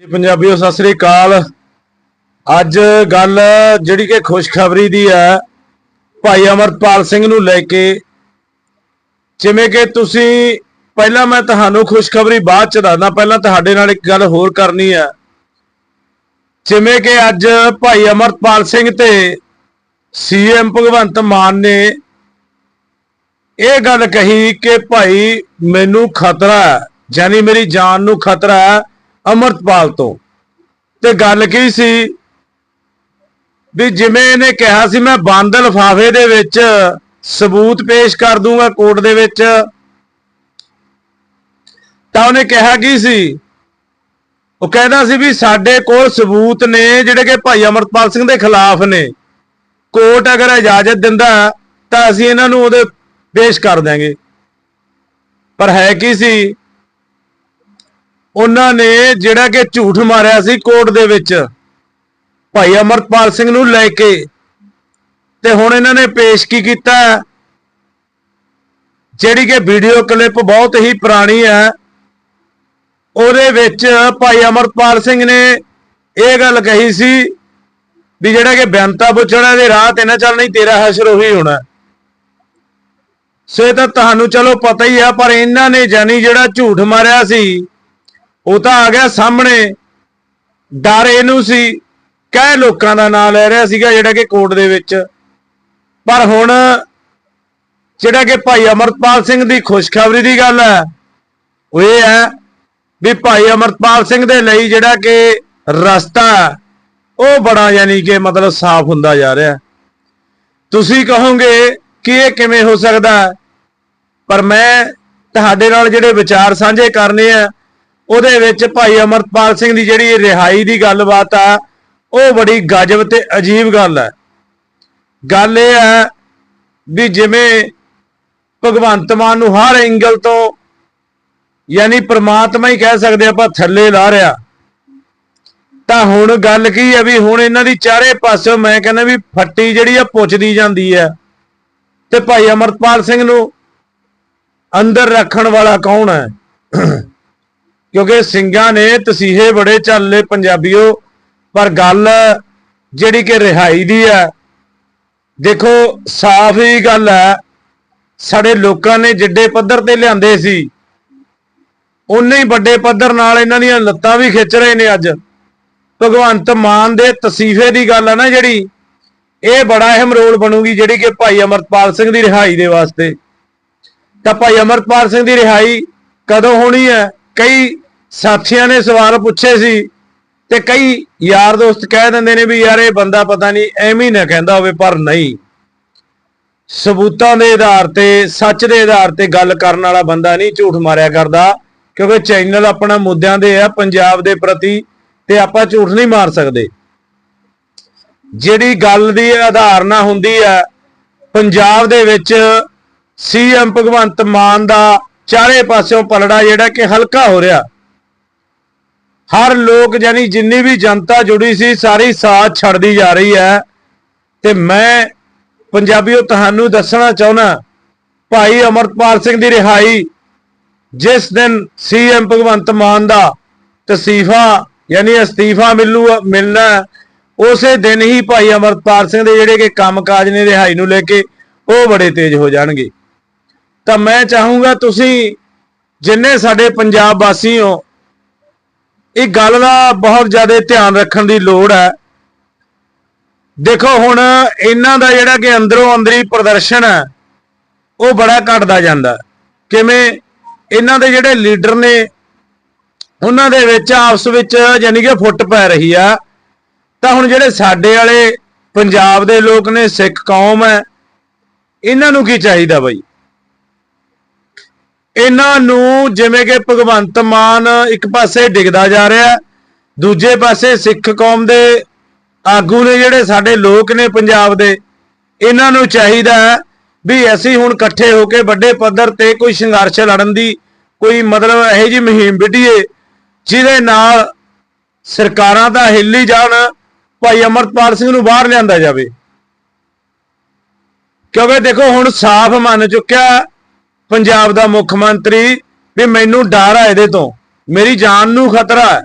ਜੀ, ਪੰਜਾਬੀਓ, ਸਤਿ ਸ੍ਰੀ ਅਕਾਲ। ਅੱਜ ਗੱਲ ਜਿਹੜੀ ਕਿ ਖੁਸ਼ਖਬਰੀ ਦੀ ਹੈ, ਭਾਈ ਅਮਰਪਾਲ ਸਿੰਘ ਨੂੰ ਲੈ ਕੇ। ਜਿਵੇਂ ਕਿ ਤੁਸੀਂ, ਪਹਿਲਾਂ ਮੈਂ ਤੁਹਾਨੂੰ ਖੁਸ਼ਖਬਰੀ ਬਾਅਦ ਚ ਦੱਸਦਾ, ਪਹਿਲਾਂ ਤੁਹਾਡੇ ਨਾਲ ਇੱਕ ਗੱਲ ਹੋਰ ਕਰਨੀ ਹੈ। ਜਿਵੇਂ ਕਿ ਅੱਜ ਭਾਈ ਅਮਰਪਾਲ ਸਿੰਘ ਤੇ ਸੀਐਮ ਭਗਵੰਤ ਮਾਨ ਨੇ ਇਹ ਗੱਲ ਕਹੀ ਕਿ ਭਾਈ, ਮੈਨੂੰ ਖਤਰਾ ਹੈ, ਯਾਨੀ ਮੇਰੀ ਜਾਨ ਨੂੰ ਖਤਰਾ ਹੈ ਅਮਰਤਪਾਲ ਤੋਂ। ਤੇ ਗੱਲ ਕੀ ਸੀ? ਵੀ ਜਿਵੇਂ ਇਹਨੇ ਕਿਹਾ ਸੀ, ਮੈਂ ਬੰਦ ਲਫਾਫੇ ਦੇ ਵਿੱਚ ਸਬੂਤ ਪੇਸ਼ ਕਰ ਦੂੰਗਾ ਕੋਰਟ ਦੇ ਵਿੱਚ। ਤਾਂ ਉਹਨੇ ਕਿਹਾ ਕੀ ਸੀ? ਉਹ ਕਹਿੰਦਾ ਸੀ ਵੀ ਸਾਡੇ ਕੋਲ ਸਬੂਤ ਨੇ, ਜਿਹੜੇ ਕਿ ਭਾਈ ਅਮਰਤਪਾਲ ਸਿੰਘ ਦੇ ਖਿਲਾਫ ਨੇ। ਕੋਰਟ ਅਗਰ ਇਜਾਜ਼ਤ ਦਿੰਦਾ ਤਾਂ ਅਸੀਂ ਇਹਨਾਂ ਨੂੰ ਉਹਦੇ ਪੇਸ਼ ਕਰ ਦਿਆਂਗੇ। ਪਰ ਹੈ ਕੀ ਸੀ? ਉਹਨਾਂ ਨੇ ਜਿਹੜਾ ਕਿ ਝੂਠ ਮਾਰਿਆ ਸੀ ਕੋਰਟ ਦੇ ਵਿੱਚ, ਭਾਈ ਅਮਰਪਾਲ ਸਿੰਘ ਨੂੰ ਲੈ ਕੇ। ਤੇ ਹੁਣ ਇਹਨਾਂ ਨੇ ਪੇਸ਼ ਕੀ ਕੀਤਾ ਜਿਹੜੀ ਕਿ ਵੀਡੀਓ ਕਲਿੱਪ ਬਹੁਤ ਹੀ ਪੁਰਾਣੀ ਹੈ। ਉਹਦੇ ਵਿੱਚ ਭਾਈ ਅਮਰਪਾਲ ਸਿੰਘ ਨੇ ਇਹ ਗੱਲ ਕਹੀ ਸੀ ਵੀ ਜਿਹੜਾ ਕਿ ਬੇਅੰਤਾ ਪੁੱਛਣਾ ਦੇ ਰਾਹ ਤੇ ਨਾ ਚੱਲ ਤੇਰਾ ਹਸ਼ਰ ਉਹੀ ਹੋਣਾ। ਸੋ ਇਹ ਤਾਂ ਤੁਹਾਨੂੰ ਚਲੋ ਪਤਾ ਹੀ ਆ, ਪਰ ਇਹਨਾਂ ਨੇ ਜਾਨੀ ਜਿਹੜਾ ਝੂਠ ਮਾਰਿਆ ਸੀ ਉਹ ਤਾਂ ਆ ਗਿਆ ਸਾਹਮਣੇ। ਡਰ ਇਹਨੂੰ ਸੀ। ਕਹਿ ਲੋਕਾਂ ਦਾ ਨਾਂ ਲੈ ਰਿਹਾ ਸੀਗਾ ਜਿਹੜਾ ਕਿ ਕੋਰਟ ਦੇ ਵਿੱਚ। ਪਰ ਹੁਣ ਜਿਹੜਾ ਕਿ ਭਾਈ ਅਮਰਪਾਲ ਸਿੰਘ ਦੀ ਖੁਸ਼ਖਬਰੀ ਦੀ ਗੱਲ ਹੈ, ਉਹ ਇਹ ਹੈ ਵੀ ਭਾਈ ਅਮਰਪਾਲ ਸਿੰਘ ਦੇ ਲਈ ਜਿਹੜਾ ਕਿ ਰਸਤਾ ਉਹ ਬੜਾ ਯਾਨੀ ਕਿ ਮਤਲਬ ਸਾਫ਼ ਹੁੰਦਾ ਜਾ ਰਿਹਾ। ਤੁਸੀਂ ਕਹੋਗੇ ਕਿ ਇਹ ਕਿਵੇਂ ਹੋ ਸਕਦਾ ਪਰ ਮੈਂ ਤੁਹਾਡੇ ਨਾਲ ਜਿਹੜੇ ਵਿਚਾਰ ਸਾਂਝੇ ਕਰਨੇ ਆ ਉਹਦੇ ਵਿੱਚ ਭਾਈ ਅਮਰਪਾਲ ਸਿੰਘ ਦੀ ਜਿਹੜੀ ਰਿਹਾਈ ਦੀ ਗੱਲਬਾਤ ਆ, ਉਹ ਬੜੀ ਗਜਬ ਤੇ ਅਜੀਬ ਗੱਲ ਹੈ ਗੱਲ ਇਹ ਹੈ ਵੀ ਜਿਵੇਂ ਭਗਵੰਤ ਮਾਨ ਨੂੰ ਹਰ ਐਂਗਲ ਤੋਂ ਯਾਨੀ ਪ੍ਰਮਾਤਮਾ ਹੀ ਕਹਿ ਸਕਦੇ ਆਪਾਂ ਥੱਲੇ ਲਾ ਰਿਆ ਤਾਂ ਹੁਣ ਗੱਲ ਕੀ ਹੈ ਵੀ ਹੁਣ ਇਹਨਾਂ ਦੀ ਚਾਰੇ ਪਾਸਿਓਂ ਮੈਂ ਕਹਿੰਦਾ ਵੀ ਫੱਟੀ ਜਿਹੜੀ ਆ ਪੁੱਛਦੀ ਜਾਂਦੀ ਹੈ ਤੇ ਭਾਈ ਅਮਰਪਾਲ ਸਿੰਘ ਨੂੰ ਅੰਦਰ ਰੱਖਣ ਵਾਲਾ ਕੌਣ ਹੈ ਕਿਉਂਕਿ ਸਿੰਘਾਂ ਨੇ ਤਸੀਹੇ ਬੜੇ ਚੱਲੇ ਪੰਜਾਬੀਓ, ਪਰ ਗੱਲ ਜਿਹੜੀ ਕਿ ਰਿਹਾਈ ਦੀ ਹੈ, ਦੇਖੋ ਸਾਫ਼ ਹੀ ਗੱਲ ਹੈ, ਸਾਡੇ ਲੋਕਾਂ ਨੇ ਜਿੱਡੇ ਪੱਧਰ ਤੇ ਲਿਆਂਦੇ ਸੀ ਉਨੇ ਹੀ ਵੱਡੇ ਪੱਧਰ ਨਾਲ ਇਹਨਾਂ ਦੀਆਂ ਲੱਤਾਂ ਵੀ ਖਿੱਚ ਰਹੇ ਨੇ ਅੱਜ। ਭਗਵੰਤ ਮਾਨ ਦੇ ਤਸੀਫੇ ਦੀ ਗੱਲ ਹੈ ਨਾ ਜਿਹੜੀ, ਇਹ ਬੜਾ ਅਹਿਮ ਰੋਲ ਬਣੂਗੀ ਜਿਹੜੀ ਕਿ ਭਾਈ ਅਮਰਪਾਲ ਸਿੰਘ ਦੀ ਰਿਹਾਈ ਦੇ ਵਾਸਤੇ। ਤਾਂ ਭਾਈ ਅਮਰਪਾਲ ਸਿੰਘ ਦੀ ਰਿਹਾਈ ਕਦੋਂ ਹੋਣੀ ਹੈ, ਕਈ ਸਾਥੀਆਂ ਨੇ ਸਵਾਲ ਪੁੱਛੇ ਸੀ ਤੇ ਕਈ ਯਾਰ ਦੋਸਤ ਕਹਿ ਦਿੰਦੇ ਨੇ ਵੀ ਯਾਰ ਇਹ ਬੰਦਾ ਪਤਾ ਨਹੀਂ ਐਵੇਂ ਹੀ ਨਾ ਕਹਿੰਦਾ ਹੋਵੇ, ਪਰ ਨਹੀਂ। ਸਬੂਤਾਂ ਦੇ ਆਧਾਰ ਤੇ, ਸੱਚ ਦੇ ਆਧਾਰ ਤੇ ਗੱਲ ਕਰਨ ਵਾਲਾ ਬੰਦਾ ਨਹੀਂ ਝੂਠ ਮਾਰਿਆ ਕਰਦਾ, ਕਿਉਂਕਿ ਚੈਨਲ ਆਪਣਾ ਮੁੱਦਿਆਂ ਦੇ ਆ, ਪੰਜਾਬ ਦੇ ਪ੍ਰਤੀ, ਤੇ ਆਪਾਂ ਝੂਠ ਨਹੀਂ ਮਾਰ ਸਕਦੇ। ਜਿਹੜੀ ਗੱਲ ਦੀ ਆਧਾਰਨਾ ਹੁੰਦੀ ਹੈ, ਪੰਜਾਬ ਦੇ ਵਿੱਚ ਸੀਐਮ ਭਗਵੰਤ ਮਾਨ ਦਾ ਚਾਰੇ ਪਾਸਿਓਂ ਪਲੜਾ ਜਿਹੜਾ ਕਿ ਹਲਕਾ ਹੋ ਰਿਹਾ। ਹਰ ਲੋਕ ਜਾਨੀ ਜਿੰਨੀ ਵੀ ਜਨਤਾ ਜੁੜੀ ਸੀ, ਸਾਰੀ ਸਾਥ ਛੱਡਦੀ ਜਾ ਰਹੀ ਹੈ। ਤੇ ਮੈਂ ਪੰਜਾਬੀਓ, ਤੁਹਾਨੂੰ ਦੱਸਣਾ ਚਾਹੁੰਦਾ, ਭਾਈ ਅਮਰਪਾਲ ਸਿੰਘ ਦੀ ਰਿਹਾਈ, ਜਿਸ ਦਿਨ ਸੀਐਮ ਭਗਵੰਤ ਮਾਨ ਦਾ ਤਸੀਫਾ, ਯਾਨੀ ਅਸਤੀਫਾ ਮਿਲੂ, ਮਿਲਣਾ, ਉਸੇ ਦਿਨ ਹੀ ਭਾਈ ਅਮਰਪਾਲ ਸਿੰਘ ਦੇ ਜਿਹੜੇ ਕਿ ਕੰਮਕਾਜ ਨੇ ਰਿਹਾਈ ਨੂੰ ਲੈ ਕੇ, ਉਹ ਬੜੇ ਤੇਜ਼ ਹੋ ਜਾਣਗੇ। ਤਾਂ ਮੈਂ ਚਾਹੂੰਗਾ ਤੁਸੀਂ, ਜਿੰਨੇ ਸਾਡੇ ਪੰਜਾਬ ਵਾਸੀ ਹੋ ਇਹ ਗੱਲ ਦਾ ਬਹੁਤ ਜ਼ਿਆਦਾ ਧਿਆਨ ਰੱਖਣ ਦੀ ਲੋੜ ਹੈ। ਦੇਖੋ ਹੁਣ ਇਹਨਾਂ ਦਾ ਜਿਹੜਾ ਕਿ ਅੰਦਰੋਂ ਅੰਦਰੀ ਪ੍ਰਦਰਸ਼ਨ ਹੈ, ਉਹ ਬੜਾ ਘਟਦਾ ਜਾਂਦਾ। ਕਿਵੇਂ ਇਹਨਾਂ ਦੇ ਜਿਹੜੇ ਲੀਡਰ ਨੇ, ਉਹਨਾਂ ਦੇ ਵਿੱਚ ਆਪਸ ਵਿੱਚ ਯਾਨੀ ਕਿ ਫੁੱਟ ਪੈ ਰਹੀ ਆ। ਤਾਂ ਹੁਣ ਜਿਹੜੇ ਸਾਡੇ ਵਾਲੇ ਪੰਜਾਬ ਦੇ ਲੋਕ ਨੇ, ਸਿੱਖ ਕੌਮ ਹੈ, ਇਹਨਾਂ ਨੂੰ ਕੀ ਚਾਹੀਦਾ ਬਈ? ਇਹਨਾਂ ਨੂੰ ਜਿਵੇਂ ਕਿ ਭਗਵੰਤ ਮਾਨ ਇੱਕ ਪਾਸੇ ਡਿੱਗਦਾ ਜਾ ਰਿਹਾ ਦੂਜੇ ਪਾਸੇ ਸਿੱਖ ਕੌਮ ਦੇ ਆਗੂ ਨੇ ਜਿਹੜੇ ਸਾਡੇ ਲੋਕ ਨੇ ਪੰਜਾਬ ਦੇ, ਇਹਨਾਂ ਨੂੰ ਚਾਹੀਦਾ ਹੈ ਵੀ ਅਸੀਂ ਹੁਣ ਇਕੱਠੇ ਹੋ ਕੇ ਵੱਡੇ ਪੱਧਰ ਤੇ ਕੋਈ ਸੰਘਰਸ਼ ਲੜਨ ਦੀ ਕੋਈ ਮਤਲਬ ਇਹੋ ਜੀ ਮੁਹਿੰਮ ਵਿੱਢੀਏ, ਜਿਹਦੇ ਨਾਲ ਸਰਕਾਰਾਂ ਤਾਂ ਹਿੱਲੀ ਜਾਣ, ਭਾਈ ਅਮਰਪਾਲ ਸਿੰਘ ਨੂੰ ਬਾਹਰ ਲਿਆਂਦਾ ਜਾਵੇ। ਕਿਉਂਕਿ ਦੇਖੋ ਹੁਣ ਸਾਫ਼ ਮੰਨ ਚੁੱਕਿਆ ਪੰਜਾਬ ਦਾ ਮੁੱਖ ਮੰਤਰੀ ਵੀ ਮੈਨੂੰ ਡਰ ਆ ਇਹਦੇ ਤੋਂ। ਮੇਰੀ ਜਾਨ ਨੂੰ ਖਤਰਾ ਹੈ।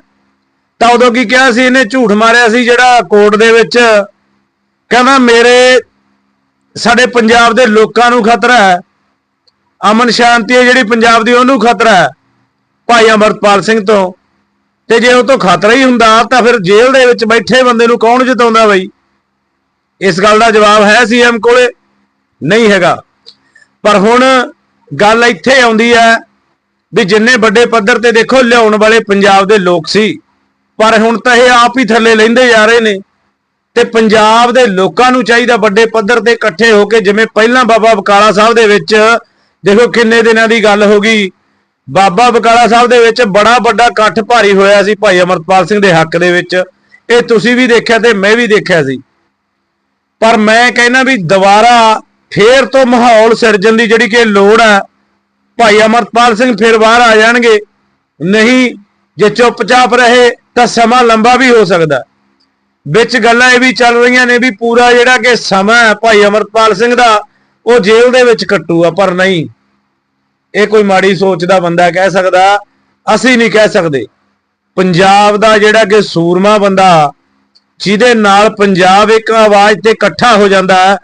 ਤਾਂ ਉਦੋਂ ਕੀ ਕਿਹਾ ਸੀ? ਇਹਨੇ ਝੂਠ ਮਾਰਿਆ ਸੀ ਜਿਹੜਾ ਕੋਰਟ ਦੇ ਵਿੱਚ ਕਹਿੰਦਾ ਮੇਰੇ, ਸਾਡੇ ਪੰਜਾਬ ਦੇ ਲੋਕਾਂ ਨੂੰ ਖਤਰਾ ਹੈ। ਅਮਨ ਸ਼ਾਂਤੀ ਹੈ ਜਿਹੜੀ ਪੰਜਾਬ ਦੀ, ਉਹਨੂੰ ਖਤਰਾ ਹੈ। ਭਾਈ ਅਮਰਪਾਲ ਸਿੰਘ ਤੋਂ। ਤੇ ਜੇ ਉਹ ਤੋਂ ਖਤਰਾ ਹੀ ਹੁੰਦਾ ਤਾਂ ਫਿਰ ਜੇਲ੍ਹ ਦੇ ਵਿੱਚ ਬੈਠੇ ਬੰਦੇ ਨੂੰ ਕੌਣ ਜਿਤਾਉਂਦਾ ਬਈ? ਇਸ ਗੱਲ ਦਾ ਜਵਾਬ ਹੈ ਸੀਐਮ ਕੋਲੇ? ਨਹੀਂ ਹੈਗਾ। ਪਰ ਹੁਣ ਗੱਲ ਇੱਥੇ ਆਉਂਦੀ ਹੈ ਵੀ ਜਿੰਨੇ ਵੱਡੇ ਪੱਧਰ ਤੇ ਦੇਖੋ ਲਿਆਉਣ ਵਾਲੇ ਪੰਜਾਬ ਦੇ ਲੋਕ ਸੀ, ਪਰ ਹੁਣ ਤਾਂ ਇਹ ਆਪ ਹੀ ਥੱਲੇ ਲੈਂਦੇ ਜਾ ਰਹੇ ਨੇ ਤੇ ਪੰਜਾਬ ਦੇ ਲੋਕਾਂ ਨੂੰ ਚਾਹੀਦਾ ਵੱਡੇ ਪੱਧਰ ਤੇ ਇਕੱਠੇ ਹੋ ਕੇ, ਜਿਵੇਂ ਪਹਿਲਾਂ ਬਾਬਾ ਬਕਾਲਾ ਸਾਹਿਬ ਦੇ ਵਿੱਚ, ਦੇਖੋ ਕਿੰਨੇ ਦਿਨਾਂ ਦੀ ਗੱਲ ਹੋ ਗਈ। ਬਾਬਾ ਬਕਾਲਾ ਸਾਹਿਬ ਦੇ ਵਿੱਚ ਬੜਾ ਵੱਡਾ ਇਕੱਠ ਭਾਰੀ ਹੋਇਆ ਸੀ ਭਾਈ ਅਮਰਪਾਲ ਸਿੰਘ ਦੇ ਹੱਕ ਦੇ ਵਿੱਚ। ਇਹ ਤੁਸੀਂ ਵੀ ਦੇਖਿਆ ਤੇ ਮੈਂ ਵੀ ਦੇਖਿਆ ਸੀ। ਪਰ ਮੈਂ ਕਹਿੰਦਾ ਵੀ ਦੁਬਾਰਾ ਫੇਰ ਤੋਂ ਮਾਹੌਲ ਸਿਰਜਣ ਦੀ ਜਿਹੜੀ ਕਿ ਲੋੜ ਹੈ ਭਾਈ ਅਮਰਪਾਲ ਸਿੰਘ ਫਿਰ ਬਾਹਰ ਆ ਜਾਣਗੇ। ਨਹੀਂ, ਜੇ ਚੁੱਪਚਾਪ ਰਹੇ ਤਾਂ ਸਮਾਂ ਲੰਬਾ ਵੀ ਹੋ ਸਕਦਾ। ਵਿੱਚ ਗੱਲਾਂ ਇਹ ਵੀ ਚੱਲ ਰਹੀਆਂ ਨੇ ਵੀ ਪੂਰਾ ਜਿਹੜਾ ਕਿ ਸਮਾਂ ਹੈ ਭਾਈ ਅਮਰਪਾਲ ਸਿੰਘ ਦਾ, ਉਹ ਜੇਲ੍ਹ ਦੇ ਵਿੱਚ ਕੱਟੂਗਾ, ਪਰ ਨਹੀਂ। ਇਹ ਕੋਈ ਮਾੜੀ ਸੋਚ ਦਾ ਬੰਦਾ ਕਹਿ ਸਕਦਾ, ਅਸੀਂ ਨਹੀਂ ਕਹਿ ਸਕਦੇ। ਪੰਜਾਬ ਦਾ ਜਿਹੜਾ ਕਿ ਸੂਰਮਾ ਬੰਦਾ, ਜਿਹਦੇ ਨਾਲ ਪੰਜਾਬ ਇੱਕ ਆਵਾਜ਼ ਤੇ ਇਕੱਠਾ ਹੋ ਜਾਂਦਾ ਹੈ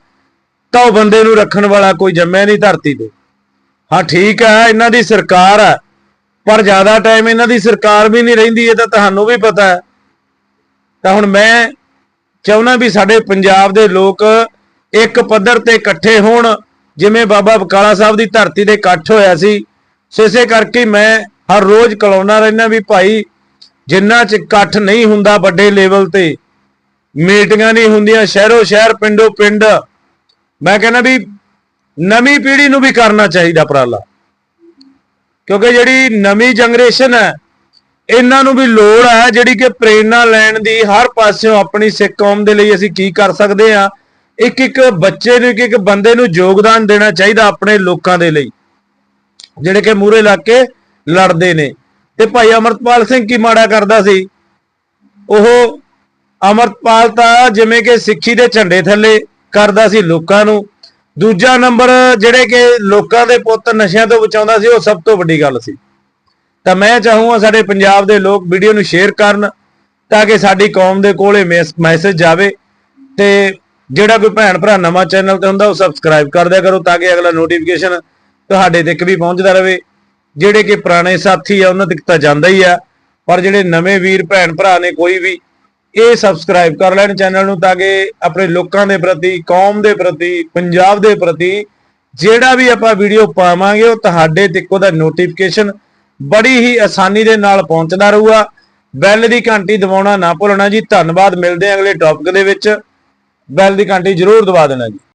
ਤਾਂ ਉਹ ਬੰਦੇ ਨੂੰ ਰੱਖਣ ਵਾਲਾ ਕੋਈ ਜੰਮਿਆ ਨਹੀਂ ਧਰਤੀ ਤੇ। ਹਾਂ, ਠੀਕ ਹੈ, ਇਹਨਾਂ ਦੀ ਸਰਕਾਰ ਹੈ, ਪਰ ਜ਼ਿਆਦਾ ਟਾਈਮ ਇਹਨਾਂ ਦੀ ਸਰਕਾਰ ਵੀ ਨਹੀਂ ਰਹਿੰਦੀ, ਇਹ ਤਾਂ ਤੁਹਾਨੂੰ ਵੀ ਪਤਾ ਹੈ। ਤਾਂ ਹੁਣ ਮੈਂ ਚਾਹੁੰਦਾ ਵੀ ਸਾਡੇ ਪੰਜਾਬ ਦੇ ਲੋਕ ਇੱਕ ਪੱਧਰ ਤੇ ਇਕੱਠੇ ਹੋਣ, ਜਿਵੇਂ ਬਾਬਾ ਬਕਾਲਾ ਸਾਹਿਬ ਦੀ ਧਰਤੀ ਤੇ ਇਕੱਠ ਹੋਇਆ ਸੀ। ਸੋ ਇਸੇ ਕਰਕੇ ਮੈਂ ਹਰ ਰੋਜ਼ ਕਲਾਉਣਾ ਰਹਿਣਾ ਵੀ ਭਾਈ, ਜਿੰਨਾ ਚ ਇਕੱਠ ਨਹੀਂ ਹੁੰਦਾ ਵੱਡੇ ਲੈਵਲ ਤੇ, ਮੀਟਿੰਗਾਂ ਨਹੀਂ ਹੁੰਦੀਆਂ ਸ਼ਹਿਰੋ ਸ਼ਹਿਰ ਪਿੰਡੋ ਪਿੰਡ ਮੈਂ ਕਹਿੰਦਾ ਵੀ ਨਵੀਂ ਪੀੜ੍ਹੀ ਨੂੰ ਵੀ ਕਰਨਾ ਚਾਹੀਦਾ ਉਪਰਾਲਾ। ਕਿਉਂਕਿ ਜਿਹੜੀ ਨਵੀਂ ਜਨਰੇਸ਼ਨ ਹੈ, ਇਹਨਾਂ ਨੂੰ ਵੀ ਲੋੜ ਹੈ ਜਿਹੜੀ ਕਿ ਪ੍ਰੇਰਣਾ ਲੈਣ ਦੀ, ਹਰ ਪਾਸਿਓਂ ਆਪਣੀ ਸਿੱਖ ਕੌਮ ਦੇ ਲਈ ਅਸੀਂ ਕੀ ਕਰ ਸਕਦੇ ਆ ਇੱਕ ਇੱਕ ਬੱਚੇ ਨੂੰ ਇੱਕ ਇੱਕ ਬੰਦੇ ਨੂੰ ਯੋਗਦਾਨ ਦੇਣਾ ਚਾਹੀਦਾ ਆਪਣੇ ਲੋਕਾਂ ਦੇ ਲਈ, ਜਿਹੜੇ ਕਿ ਮੂਰੇ ਲੱਗ ਕੇ ਲੜਦੇ ਨੇ। ਤੇ ਭਾਈ ਅਮਰਪਾਲ ਸਿੰਘ ਕੀ ਮਾੜਾ ਕਰਦਾ ਸੀ? ਉਹ ਅਮਰਪਾਲ ਤਾਂ ਜਿਵੇਂ ਕਿ ਸਿੱਖੀ ਦੇ ਝੰਡੇ ਥੱਲੇ ਕਰਦਾ ਸੀ ਲੋਕਾਂ ਨੂੰ। ਦੂਜਾ ਨੰਬਰ ਜਿਹੜੇ ਕਿ ਲੋਕਾਂ ਦੇ ਪੁੱਤ ਨਸ਼ਿਆਂ ਤੋਂ ਬਚਾਉਂਦਾ ਸੀ, ਉਹ ਸਭ ਤੋਂ ਵੱਡੀ ਗੱਲ ਸੀ। ਤਾਂ ਮੈਂ ਚਾਹੂੰਗਾ ਸਾਡੇ ਪੰਜਾਬ ਦੇ ਲੋਕ ਵੀਡੀਓ ਨੂੰ ਸ਼ੇਅਰ ਕਰਨ ਤਾਂ ਕਿ ਸਾਡੀ ਕੌਮ ਦੇ ਕੋਲੇ ਮੈਸੇਜ ਜਾਵੇ ਤੇ ਜਿਹੜਾ ਕੋਈ ਭੈਣ ਭਰਾ ਨਵਾਂ ਚੈਨਲ ਤੇ ਹੁੰਦਾ, ਉਹ ਸਬਸਕ੍ਰਾਈਬ ਕਰ ਦਿਆ ਕਰੋ ਤਾਂ ਕਿ ਅਗਲਾ ਨੋਟੀਫਿਕੇਸ਼ਨ ਤੁਹਾਡੇ ਤੱਕ ਵੀ ਪਹੁੰਚਦਾ ਰਹੇ। ਜਿਹੜੇ ਕਿ ਪੁਰਾਣੇ ਸਾਥੀ ਆ, ਉਹਨਾਂ ਤੱਕ ਤਾਂ ਜਾਂਦਾ ਹੀ ਆ। ਪਰ ਜਿਹੜੇ ਨਵੇਂ ਵੀਰ ਭੈਣ ਭਰਾ ਨੇ ਕੋਈ ਵੀ ਇਹ ਸਬਸਕ੍ਰਾਈਬ ਕਰ ਲੈਣ ਚੈਨਲ ਨੂੰ ਤਾਂ ਕਿ ਆਪਣੇ ਲੋਕਾਂ ਦੇ ਪ੍ਰਤੀ, ਕੌਮ ਦੇ ਪ੍ਰਤੀ, ਪੰਜਾਬ ਦੇ ਪ੍ਰਤੀ ਜਿਹੜਾ ਵੀ ਆਪਾਂ ਵੀਡੀਓ ਪਾਵਾਂਗੇ, ਉਹ ਤੁਹਾਡੇ ਤੱਕ ਉਹਦਾ ਨੋਟੀਫਿਕੇਸ਼ਨ ਬੜੀ ਹੀ ਆਸਾਨੀ ਦੇ ਨਾਲ ਪਹੁੰਚਦਾ ਰਹੂਗਾ। ਬੈਲ ਦੀ ਘੰਟੀ ਦਬਾਉਣਾ ਨਾ ਭੁੱਲਣਾ ਜੀ। ਧੰਨਵਾਦ, ਮਿਲਦੇ ਹਾਂ ਅਗਲੇ ਟੌਪਿਕ ਦੇ ਵਿੱਚ। ਬੈਲ ਦੀ ਘੰਟੀ ਜ਼ਰੂਰ ਦਬਾ ਦੇਣਾ ਜੀ।